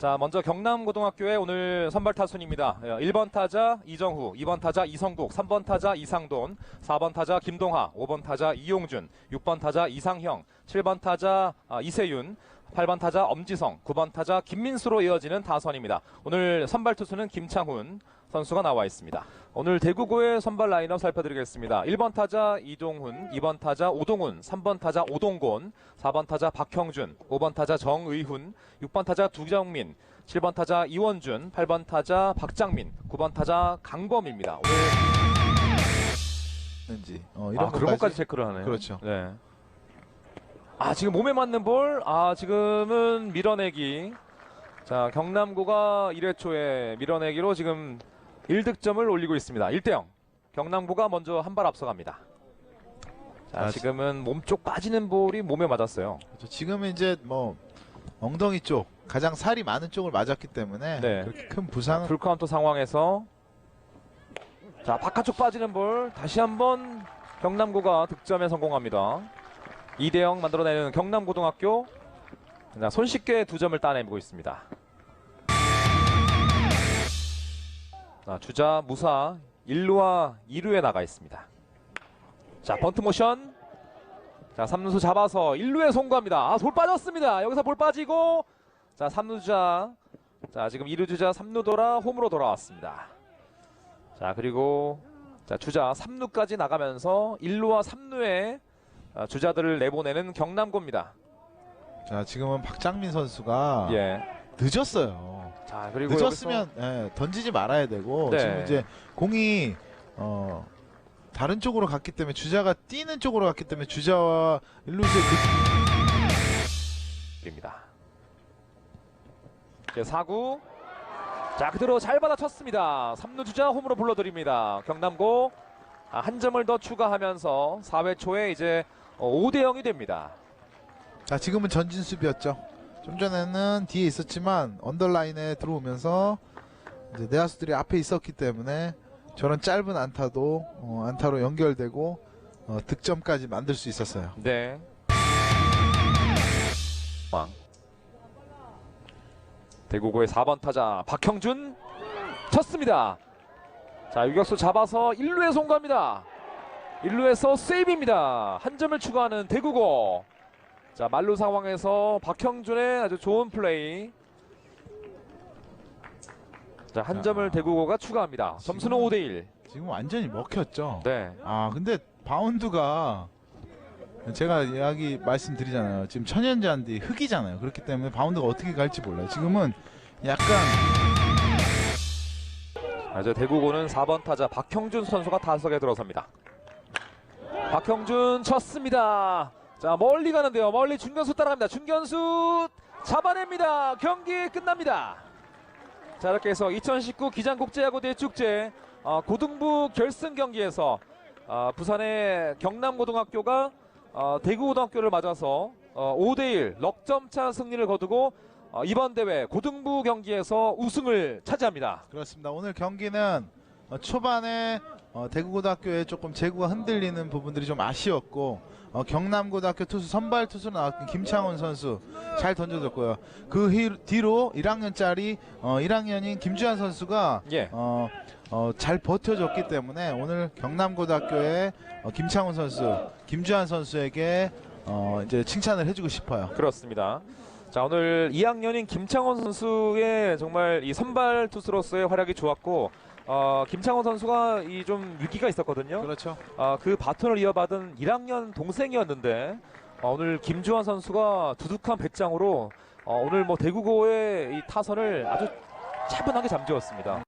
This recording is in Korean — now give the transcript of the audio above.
자, 먼저 경남고등학교의 오늘 선발 타순입니다. 1번 타자 이정후, 2번 타자 이성국, 3번 타자 이상돈, 4번 타자 김동하, 5번 타자 이용준, 6번 타자 이상형, 7번 타자 아, 이세윤, 8번 타자 엄지성, 9번 타자 김민수로 이어지는 타선입니다. 오늘 선발 투수는 김창훈 선수가 나와 있습니다. 오늘 대구고의 선발 라인업 살펴드리겠습니다. 1번 타자 이동훈, 2번 타자 오동훈, 3번 타자 오동곤, 4번 타자 박형준, 5번 타자 정의훈, 6번 타자 두정민, 7번 타자 이원준, 8번 타자 박장민, 9번 타자 강범입니다. 는지 어, 이런 아, 그런 것까지 체크를 하네요. 그렇죠. 네. 아 지금 몸에 맞는 볼, 아 지금은 밀어내기. 자 경남고가 1회 초에 밀어내기로 지금 1득점을 올리고 있습니다. 1대0. 경남고가 먼저 한 발 앞서갑니다. 자 아, 지금은 몸쪽 빠지는 볼이 몸에 맞았어요. 그렇죠. 지금은 이제 뭐 엉덩이 쪽 가장 살이 많은 쪽을 맞았기 때문에 네. 그렇게 큰 부상은 풀카운트 상황에서 자 바깥쪽 빠지는 볼 다시 한번 경남고가 득점에 성공합니다. 2대0 만들어내는 경남고등학교 자, 손쉽게 두 점을 따내고 있습니다. 자, 주자 무사 1루와 2루에 나가 있습니다. 자 번트 모션 자 3루수 잡아서 1루에 송구합니다. 아 볼 빠졌습니다. 여기서 볼 빠지고 자 3루자 자 지금 2루 주자 3루 돌아 홈으로 돌아왔습니다. 자 그리고 자 주자 3루까지 나가면서 1루와 3루에 아, 주자들을 내보내는 경남고입니다. 자 지금은 박장민 선수가 예. 늦었어요. 자 그리고 늦었으면 예, 던지지 말아야 되고 네. 지금 이제 공이 어, 다른 쪽으로 갔기 때문에 주자가 뛰는 쪽으로 갔기 때문에 주자와 일루수의 그 입니다. 이제 4구 자 그대로 잘 받아쳤습니다. 3루 주자 홈으로 불러드립니다. 경남고 아, 한 점을 더 추가하면서 4회 초에 이제 5대 0이 됩니다. 자 지금은 전진 수비였죠. 좀 전에는 뒤에 있었지만 언더라인에 들어오면서 이제 내야수들이 앞에 있었기 때문에 저런 짧은 안타도 어, 안타로 연결되고 어, 득점까지 만들 수 있었어요. 네. 왕. 대구고의 4번 타자 박형준 쳤습니다. 자 유격수 잡아서 1루에 송구합니다. 1루에서 세이브입니다. 한 점을 추가하는 대구고. 자 말루 상황에서 박형준의 아주 좋은 플레이. 자한 자. 점을 대구고가 추가합니다. 점수는 지금- 5대1. 지금 완전히 먹혔죠. 네. 아 근데 바운드가 제가 이야기 말씀드리잖아요. 지금 천연잔디 흙이잖아요. 그렇기 때문에 바운드가 어떻게 갈지 몰라요. 지금은 약간 아, 이제 대구고는 4번 타자 박형준 선수가 타석에 들어섭니다. 박형준 쳤습니다. 자 멀리 가는데요. 멀리 중견수 따라갑니다. 중견수 잡아냅니다. 경기 끝납니다. 자 이렇게 해서 2019 기장국제야구 대축제 어, 고등부 결승 경기에서 어, 부산의 경남고등학교가 어, 대구고등학교를 맞아서 어, 5대1 넉점차 승리를 거두고 어, 이번 대회 고등부 경기에서 우승을 차지합니다. 그렇습니다. 오늘 경기는 어, 초반에 어, 대구고등학교에 조금 제구가 흔들리는 부분들이 좀 아쉬웠고 어, 경남고등학교 투수 선발 투수로 나왔던 김창훈 선수 잘 던져줬고요. 그 히- 뒤로 1학년짜리 어, 1학년인 김주환 선수가 예. 어, 어, 잘 버텨줬기 때문에 오늘 경남고등학교의 어, 김창훈 선수, 김주환 선수에게 어, 이제 칭찬을 해주고 싶어요. 그렇습니다. 자 오늘 2학년인 김창원 선수의 정말 이 선발 투수로서의 활약이 좋았고 어, 김창원 선수가 이 좀 위기가 있었거든요. 그렇죠. 어, 그 바톤을 이어받은 1학년 동생이었는데 어, 오늘 김주환 선수가 두둑한 배짱으로 어, 오늘 뭐 대구고의 이 타선을 아주 차분하게 잠재웠습니다.